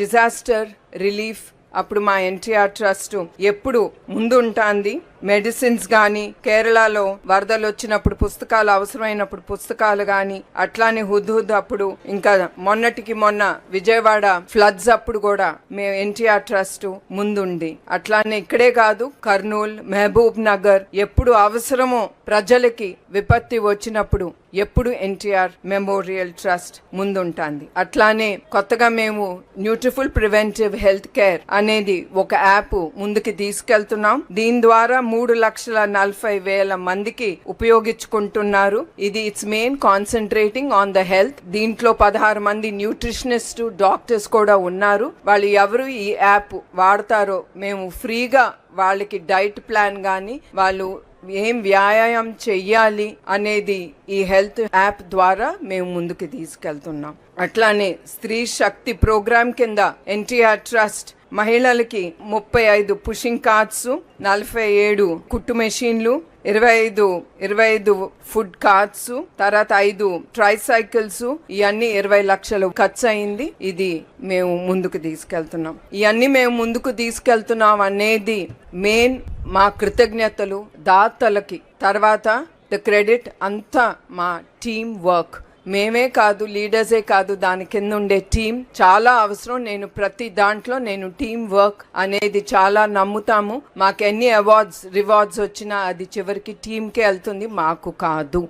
Disaster relief అప్పుడు మా NTR trust ఎప్పుడు ముందుంటాంది? మెడిసిన్స్ గాని కేరళలో వరదలు వచ్చినప్పుడు పుస్తకాలు అవసరమైనప్పుడు పుస్తకాలు గాని అట్లానే హుద్హుద్ అప్పుడు ఇంకా మొన్నటికి మొన్న విజయవాడ ఫ్లడ్స్ అప్పుడు కూడా మేము ఎన్టీఆర్ ట్రస్ట్ ముందుండి అట్లానే ఇక్కడే కాదు కర్నూల్ మహబూబ్ నగర్ ఎప్పుడు అవసరమో ప్రజలకి విపత్తి వచ్చినప్పుడు ఎప్పుడు ఎన్టీఆర్ మెమోరియల్ ట్రస్ట్ ముందుంటుంది. అట్లానే కొత్తగా మేము న్యూట్రిఫుల్ ప్రివెంటివ్ హెల్త్ కేర్ అనేది ఒక యాప్ ముందుకి తీసుకెళ్తున్నాం. దీని ద్వారా మూడు లక్షల నలభై వేల మందికి ఉపయోగించుకుంటున్నారు. ఇది it's main concentrating on the health దీంట్లో పదహారు మంది న్యూట్రిషనిస్ట్ డాక్టర్స్ కూడా ఉన్నారు. వాళ్ళు ఎవరు ఈ యాప్ వాడతారో మేము ఫ్రీగా వాళ్ళకి డైట్ ప్లాన్ కానీ వాళ్ళు ఏం వ్యాయామం చెయ్యాలి అనేది ఈ హెల్త్ యాప్ ద్వారా మేము ముందుకు తీసుకెళ్తున్నాం. అట్లానే స్త్రీ శక్తి ప్రోగ్రామ్ కింద ఎన్టీఆర్ ట్రస్ట్ మహిళలకి ముప్పై ఐదు పుషింగ్ కార్డ్స్ నలభై ఏడు కుట్టు మెషిన్లు ఇరవై ఐదు ఇరవై ఐదు ఫుడ్ కార్డ్స్ తర్వాత ఐదు ట్రై సైకిల్స్ ఇవన్నీ ఇరవై లక్షలు ఖర్చు అయింది. ఇది మేము ముందుకు తీసుకెళ్తున్నాం. ఇవన్నీ మేము ముందుకు తీసుకెళ్తున్నాం అనేది మెయిన్ మా కృతజ్ఞతలు దాతలకి. తర్వాత ద క్రెడిట్ అంతా మా టీమ్ వర్క్. మేమే కాదు లీడర్సే కాదు దాని కింద ఉండే టీం. చాలా అవసరం. నేను ప్రతి దాంట్లో నేను టీం వర్క్ అనేది చాలా నమ్ముతాము. మాకు ఎన్ని అవార్డ్స్ రివార్డ్స్ వచ్చినా అది చివరికి టీంకే వెళ్తుంది. మాకు కాదు.